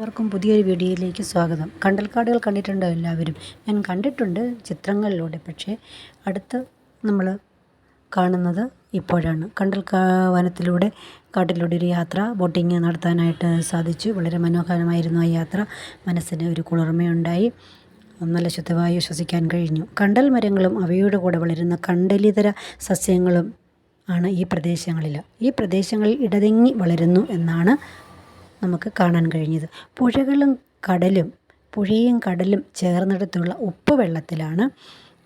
എല്ലാവർക്കും പുതിയൊരു വീഡിയോയിലേക്ക് സ്വാഗതം. കണ്ടൽക്കാടുകൾ കണ്ടിട്ടുണ്ടോ എല്ലാവരും? ഞാൻ കണ്ടിട്ടുണ്ട് ചിത്രങ്ങളിലൂടെ. പക്ഷേ അടുത്ത് നമ്മൾ കാണുന്നത് ഇപ്പോഴാണ്. കണ്ടൽ വനത്തിലൂടെ കാട്ടിലൂടെ ഒരു യാത്ര ബോട്ടിങ് നടത്താനായിട്ട് സാധിച്ചു. വളരെ മനോഹരമായിരുന്നു ആ യാത്ര. മനസ്സിന് ഒരു കുളിർമയുണ്ടായി. നല്ല ശുദ്ധവായു ശ്വസിക്കാൻ കഴിഞ്ഞു. കണ്ടൽ മരങ്ങളും അവയുടെ കൂടെ വളരുന്ന കണ്ടലിതര സസ്യങ്ങളും ആണ് ഈ പ്രദേശങ്ങളിൽ. ഈ പ്രദേശങ്ങളിൽ ഇടതെങ്ങി വളരുന്നു എന്നാണ് നമുക്ക് കാണാൻ കഴിഞ്ഞത്. പുഴകളും കടലും പുഴയും കടലും ചേർന്നിടത്തുള്ള ഉപ്പ് വെള്ളത്തിലാണ്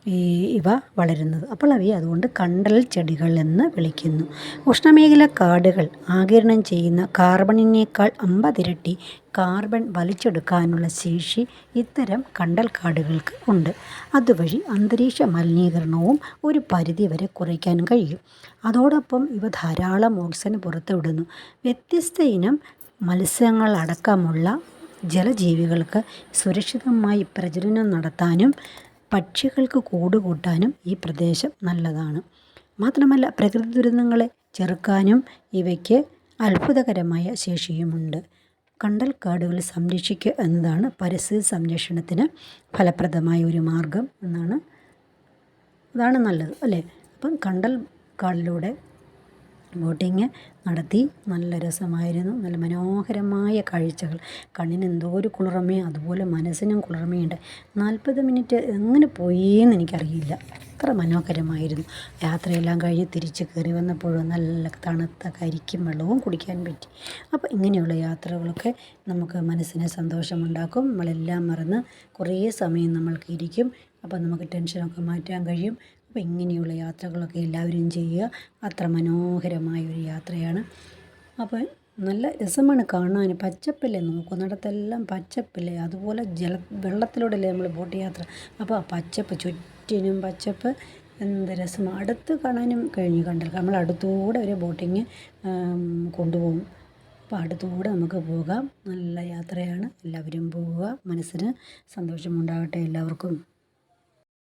ഈ ഇവ വളരുന്നത്. അപ്പോൾ അവയെ അതുകൊണ്ട് കണ്ടൽ ചെടികൾ എന്ന് വിളിക്കുന്നു. ഉഷ്ണമേഖല കാടുകൾ ആകിരണം ചെയ്യുന്ന കാർബണിനേക്കാൾ അമ്പതിരട്ടി കാർബൺ വലിച്ചെടുക്കാനുള്ള ശേഷി ഇത്തരം കണ്ടൽ കാടുകൾക്ക് ഉണ്ട്. അതുവഴി അന്തരീക്ഷ മലിനീകരണവും ഒരു പരിധിവരെ കുറയ്ക്കാൻ കഴിയും. അതോടൊപ്പം ഇവ ധാരാളം ഓക്സിജൻ പുറത്തുവിടുന്നു വ്യത്യസ്ത ഇനം മത്സ്യങ്ങളടക്കമുള്ള ജലജീവികൾക്ക് സുരക്ഷിതമായി പ്രജനനം നടത്താനും പക്ഷികൾക്ക് കൂടുകൂട്ടാനും ഈ പ്രദേശം നല്ലതാണ്. മാത്രമല്ല പ്രകൃതി ദുരന്തങ്ങളെ ചെറുക്കാനും ഇവയ്ക്ക് അത്ഭുതകരമായ ശേഷിയുമുണ്ട്. കണ്ടൽക്കാടുകൾ സംരക്ഷിക്കുക എന്നതാണ് പരിസ്ഥിതി സംരക്ഷണത്തിന് ഫലപ്രദമായ ഒരു മാർഗം എന്നാണ്. അതാണ് നല്ലത് അല്ലേ? അപ്പം കണ്ടൽ കാടിലൂടെ ബോട്ടിങ് നടത്തി നല്ല രസമായിരുന്നു. നല്ല മനോഹരമായ കാഴ്ചകൾ. കണ്ണിന് എന്തോ ഒരു കുളിർമയും അതുപോലെ മനസ്സിനും കുളിർമയുണ്ട്. നാൽപ്പത് മിനിറ്റ് എങ്ങനെ പോയെന്ന് എനിക്കറിയില്ല. അത്ര മനോഹരമായിരുന്നു. യാത്രയെല്ലാം കഴിഞ്ഞ് തിരിച്ച് കയറി വന്നപ്പോഴും നല്ല തണുത്ത കരിക്കും വെള്ളവും കുടിക്കാൻ പറ്റി. അപ്പോൾ ഇങ്ങനെയുള്ള യാത്രകളൊക്കെ നമുക്ക് മനസ്സിന് സന്തോഷമുണ്ടാക്കും. നമ്മളെല്ലാം മറന്ന് കുറേ സമയം നമ്മൾക്ക് ഇരിക്കും. അപ്പോൾ നമുക്ക് ടെൻഷനൊക്കെ മാറ്റാൻ കഴിയും. അപ്പോൾ ഇങ്ങനെയുള്ള യാത്രകളൊക്കെ എല്ലാവരും ചെയ്യുക. അത്ര മനോഹരമായ ഒരു യാത്രയാണ്. അപ്പോൾ നല്ല രസമാണ് കാണാൻ. പച്ചപ്പല്ലേ നോക്കുന്നിടത്തെല്ലാം പച്ചപ്പല്ലേ. അതുപോലെ ജല വെള്ളത്തിലൂടെയല്ലേ നമ്മൾ ബോട്ട് യാത്ര. അപ്പോൾ ആ പച്ചപ്പ് ചുറ്റിനും പച്ചപ്പ് എന്ത് രസം അടുത്ത് കാണാനും കഴിഞ്ഞു കണ്ടൽ നമ്മൾ അടുത്തൂടെ ഒരു ബോട്ടിങ് കൊണ്ടുപോകും. അപ്പോൾ അടുത്തൂടെ നമുക്ക് പോകാം. നല്ല യാത്രയാണ്. എല്ലാവരും പോവുക. മനസ്സിന് സന്തോഷമുണ്ടാകട്ടെ എല്ലാവർക്കും.